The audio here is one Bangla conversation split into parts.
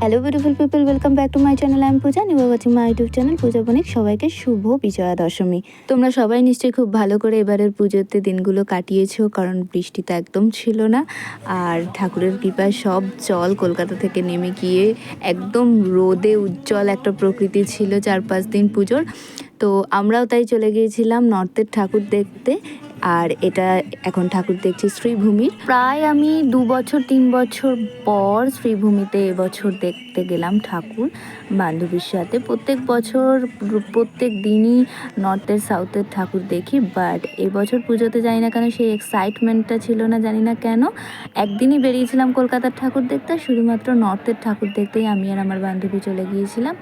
Hello beautiful people welcome back to my channel আমি Puja new watching my YouTube channel Puja Banik সবাইকে শুভ বিজয়া দশমী। তোমরা সবাই নিশ্চয়ই খুব ভালো করে এবারের পুজোতে দিনগুলো কাটিয়েছো, কারণ বৃষ্টি তো একদম ছিল না। আর ঠাকুরের কৃপায় সব জল কলকাতা থেকে নেমে গিয়ে একদম রোদে উজ্জ্বল একটা প্রকৃতি ছিল চার পাঁচ দিন পুজোর। তো আমরাও তাই চলে গিয়েছিলাম নর্থের ঠাকুর দেখতে। আর এটা এখন ঠাকুর দেখছি শ্রীভূমির। প্রায় আমি দু বছর, তিন বছর পর শ্রীভূমিতে এবছর দেখতে গেলাম ঠাকুর বান্ধবীর সাথে। প্রত্যেক বছর, প্রত্যেক দিনই নর্থের সাউথের ঠাকুর দেখি বাট এবছর পুজোতে জানি না কেন সেই এক্সাইটমেন্টটা ছিল না, জানি না কেন। একদিনই বেরিয়েছিলাম কলকাতার ঠাকুর দেখতে, শুধুমাত্র নর্থের ঠাকুর দেখতেই আমি আর আমার বান্ধবী চলে গিয়েছিলাম।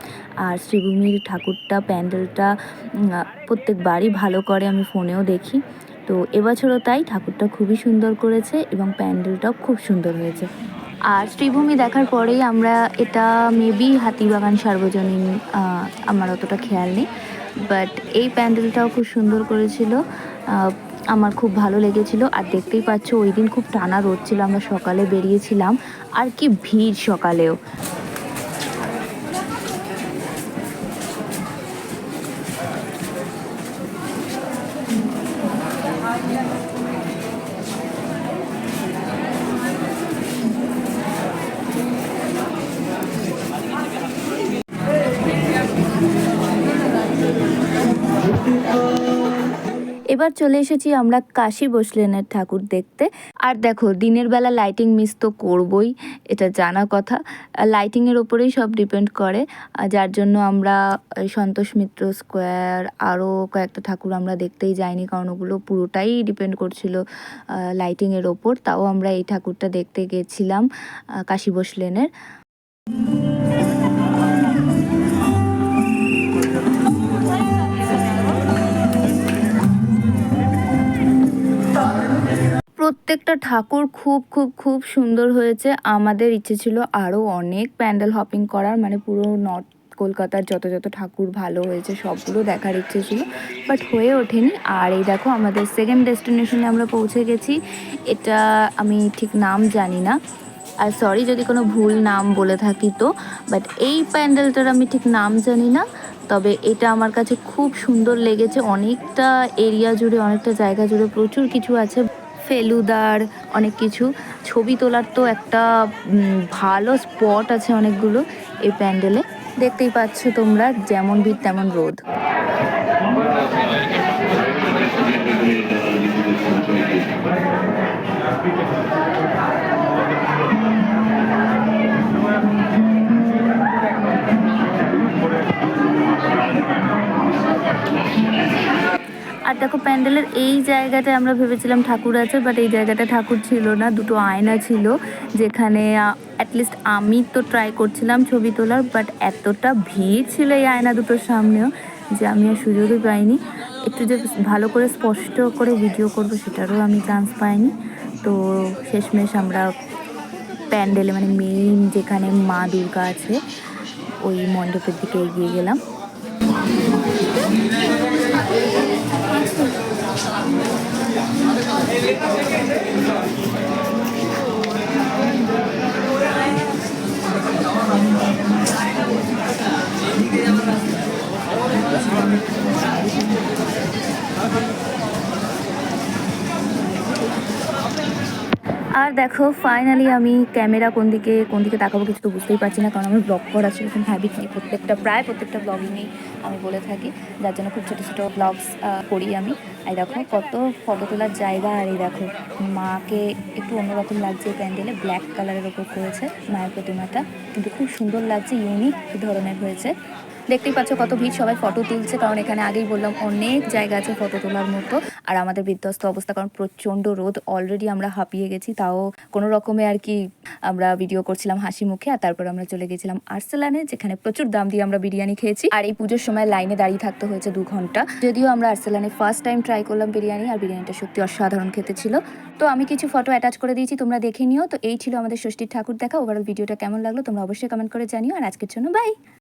আর শ্রীভূমির ঠাকুরটা, প্যান্ডেলটা প্রত্যেকবারই ভালো করে আমি ফোনেও দেখি। তো এবছরও তাই ঠাকুরটা খুবই সুন্দর করেছে এবং প্যান্ডেলটাও খুব সুন্দর হয়েছে। আর শ্রীভূমি দেখার পরেই আমরা এটা মেবি হাতিবাগান সার্বজনীন আমার অতটা খেয়াল নেই। বাট এই প্যান্ডেলটাও খুব সুন্দর করেছিল। আমার খুব ভালো লেগেছিল। আর দেখতেই পাচ্ছ, ওই দিন খুব টানা রোদ ছিল, আমরা সকালে বেরিয়েছিলাম। আর কি ভিড় সকালেও। এবার চলে এসেছি আমরা কাশী বসলেনের ঠাকুর দেখতে। আর দেখো, দিনের বেলা লাইটিং মিস তো করবই, এটা জানা কথা। লাইটিংয়ের ওপরেই সব ডিপেন্ড করে। যার জন্য আমরা সন্তোষ মিত্র স্কোয়ার আরও কয়েকটা ঠাকুর আমরা দেখতেই যাইনি, কারণ ওগুলো পুরোটাই ডিপেন্ড করছিল লাইটিংয়ের ওপর। তাও আমরা এই ঠাকুরটা দেখতে গেছিলাম কাশী বসলেনের। প্রত্যেকটা ঠাকুর খুব খুব খুব সুন্দর হয়েছে। আমাদের ইচ্ছে ছিল আরও অনেক প্যান্ডেল হপিং করার মানে পুরো নর্থ কলকাতার যত যত ঠাকুর ভালো হয়েছে, সবগুলো দেখার ইচ্ছে ছিল, বাট হয়ে ওঠেনি। আর এই দেখো, আমাদের সেকেন্ড ডেস্টিনেশনে আমরা পৌঁছে গেছি। এটা আমি ঠিক নাম জানি না। আর সরি যদি কোনো ভুল নাম বলে থাকি তো বাট এই প্যান্ডেলটার আমি ঠিক নাম জানি না। তবে এটা আমার কাছে খুব সুন্দর লেগেছে। অনেকটা এরিয়া জুড়ে, অনেকটা জায়গা জুড়ে প্রচুর কিছু আছে। ফেলুদার অনেক কিছু। ছবি তোলার তো একটা ভালো স্পট আছে অনেকগুলো এই প্যান্ডেলে। দেখতেই পাচ্ছ তোমরা, যেমন ভিড় তেমন রোদ। আর দেখো প্যান্ডেলের এই জায়গাটায় আমরা ভেবেছিলাম ঠাকুর আছে বাট এই জায়গাটা ঠাকুর ছিল না, দুটো আয়না ছিল, যেখানে অ্যাটলিস্ট আমি তো ট্রাই করছিলাম ছবি তোলার বাট এতটা ভিড় ছিল এই আয়না দুটোর সামনেও যে আমি আর সুযোগই পাইনি। একটু যে ভালো করে স্পষ্ট করে ভিডিও করব সেটারও আমি চান্স পাইনি। তো শেষমেশ আমরা প্যান্ডেলে মানে মেইন যেখানে মা দুর্গা আছে, ওই মণ্ডপের দিকে এগিয়ে গেলাম। আর দেখো ফাইনালি আমি ক্যামেরা কোন দিকে কোন দিকে তাকাবো কিছু তো বুঝতেই পারছি না, কারণ আমার ব্লগ করা সেরকম হ্যাবিট নেই। প্রত্যেকটা, প্রায় প্রত্যেকটা ব্লগিংয়েই আমি বলে থাকি, যার জন্য খুব ছোটো ছোটো ব্লগস করি আমি। এই দেখো, কত ফটো তোলার জায়গা, আর এই দেখো, মাকে একটু অন্যরকম লাগছে প্যান্ডেলে ব্ল্যাক কালারের ওপর করেছে মায়ের প্রতিমাটা। কিন্তু খুব সুন্দর লাগছে ইউনিক ধরনের হয়েছে। দেখতেই পাচ্ছ কত ভিড়, সবাই ফটো তুলছে, কারণ এখানে আগেই বললাম, অনেক জায়গা আছে ফটো তোলার মতো। আর আমাদের বিধ্বস্ত অবস্থা, কারণ প্রচণ্ড রোদ অলরেডি আমরা হাঁপিয়ে গেছি, তাও কোনো রকমে আর কি আমরা ভিডিও করছিলাম হাসি মুখে, আর তারপর আমরা চলে গেছিলাম আর্সেলানে, যেখানে প্রচুর দাম দিয়ে আমরা বিরিয়ানি খেয়েছি। আর এই পুজোর সময় লাইনে দাঁড়িয়ে থাকতে হয়েছে দু ঘণ্টা। যদিও আমরা আর্সেলানে ফার্স্ট টাইম ট্রাই করলাম বিরিয়ানি, আর বিরিয়ানিটা সত্যি অসাধারণ খেতে ছিল। তো আমি কিছু ফটো অ্যাটাচ করে দিয়েছি, তোমরা দেখে নিও। তো এই ছিল আমাদের ষষ্ঠীর ঠাকুর দেখা। ওভারঅল ভিডিওটা কেমন লাগল তোমরা অবশ্যই কমেন্ট করে জানিও। আর আজকের জন্য বাই